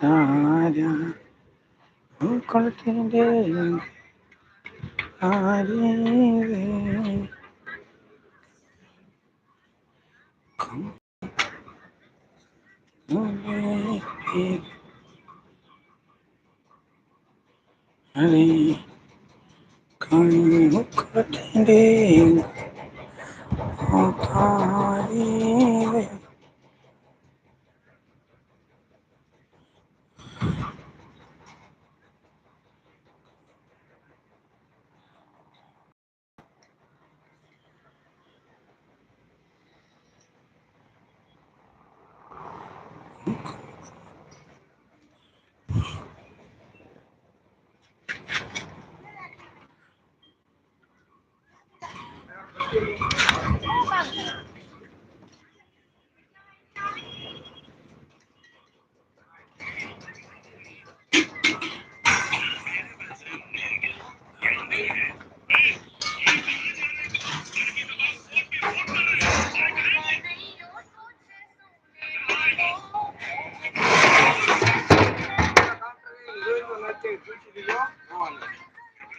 താര പൂക്കളത്തിൻ്റെ കണ്ണുക്കത്തിൻ്റെ താരേ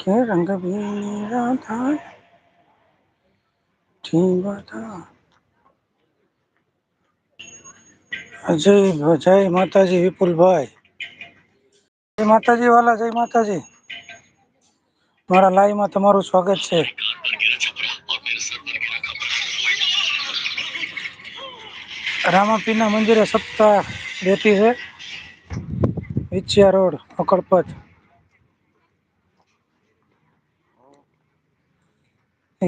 કે રંગબી ની રાતા チュ મ રાતા અજય બજાય માતાજી વિપુલભાઈ જય માતાજી વાલા જય માતાજી મારા લાઈવ માં તમારું સ્વાગત છે અને સર્વ બની રાખા રામાપીરના મંદિરે સપ્તાહ દેતી છે વિચયા રોડ અકળપત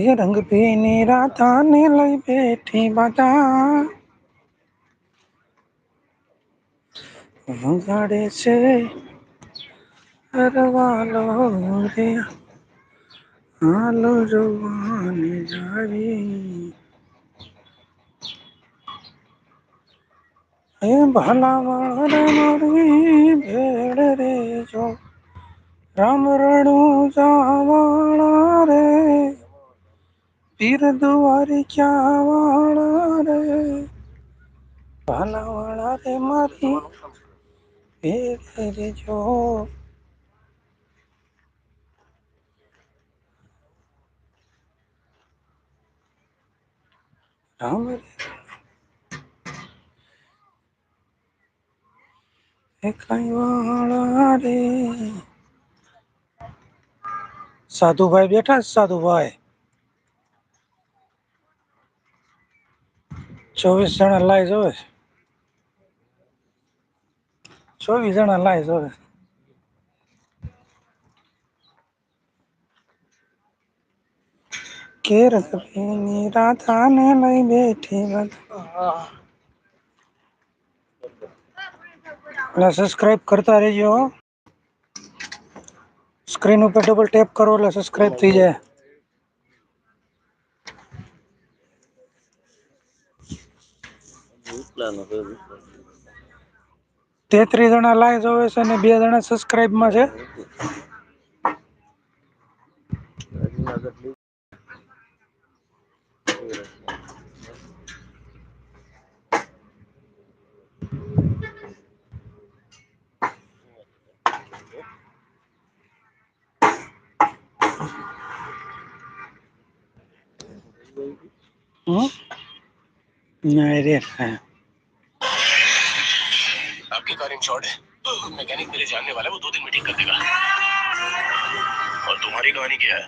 એ રંગ પીની રાધાને લઈ બેઠી બધા વગાડે છે અરવાલો રે હાલો જોવાને જાવી હે ભલા વાળ મારી ભેડ રે જો રામ રણુ જાવાળા રે तीर दुआरे क्या वाला रे भाला वाला रे मारी रे रे जो राम रे कई साधु भाई સાધુભાઈ બેઠા છે चौबीस जन लाइज चौबीस जन अल्लाह सब्सक्राइब करता रहियो स्क्रीन ऊपर डबल टैप करो ला सब्सक्राइब थी जाए કેટલાનો છે તેત્રીસ જણા લાઈવ જોવે છે અને બે જણા સબસ્ક્રાઇબમાં છે नहीं रे आपकी कार इंश्योर्ड है मैकेनिक तो मेरे जानने वाला है वो दो दिन में ठीक कर देगा और तुम्हारी कहानी क्या है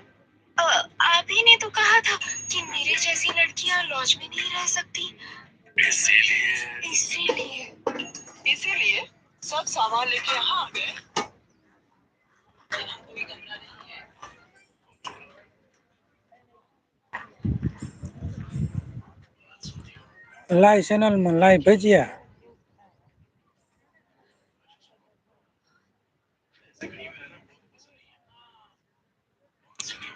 आप ही ने तो कहा था कि मेरे जैसी लड़कियां लॉज में नहीं रह सकती इसीलिए इसीलिए इसीलिए सब सामान लेके यहाँ आ गए लाई सेनल में लाई भेजिया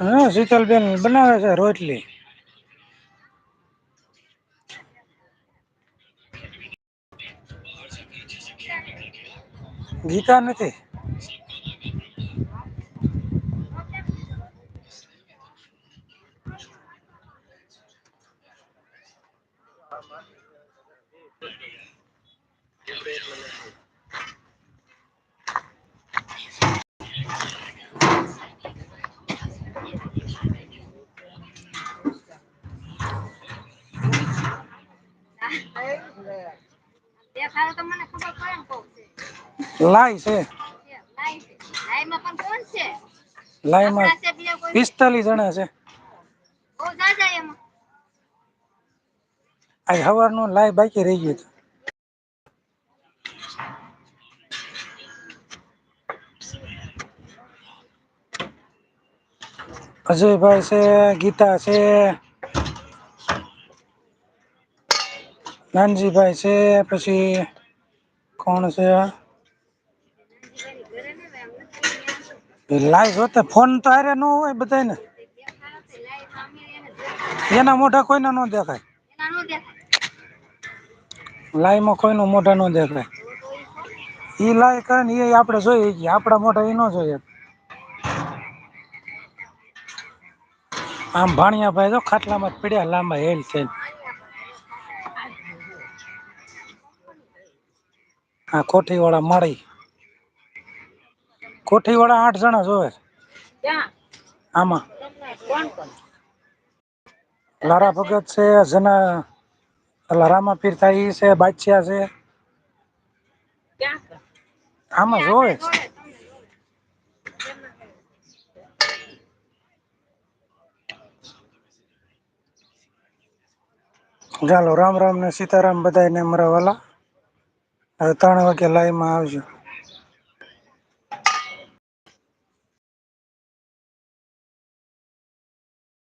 હા શીતલબેન બનાવે છે રોટલી ગીતા નથી Thank લાઈ છે લાઈમાં પિસ્તાલીસ જણા છે આજ સવારનું લાઈ બાકી રહી ગયું અજયભાઈ છે ગીતા છે નાનજીભાઈ છે પછી કોણ છે લાઈવ જોતે ફોન તો આરે ન હોય બધાય ને એના મોઢા કોઈને ન દેખાય લાઈવ માં કોઈનું મોઢા ન દેખાય ઈ લાઈવ કરે ને એ આપણે જોઈએ છીએ આપણા મોઢા એ ન જોઈએ આમ ભાણિયા ભાઈ જો ખાટલામાં પડ્યા લાંબા હેલ થઈને આ હા કોઠીવાળા માળી વાળા આઠ જણા જોવે આમાં લારા ભગત છે જેના લારામાં પીરતાઈ છે બાદશાહ છે આમાં જોવે ચાલો રામ રામ ને સીતારામ બધા ને અમરાવાલા હવે ત્રણ વાગે લાઈવમાં આવજો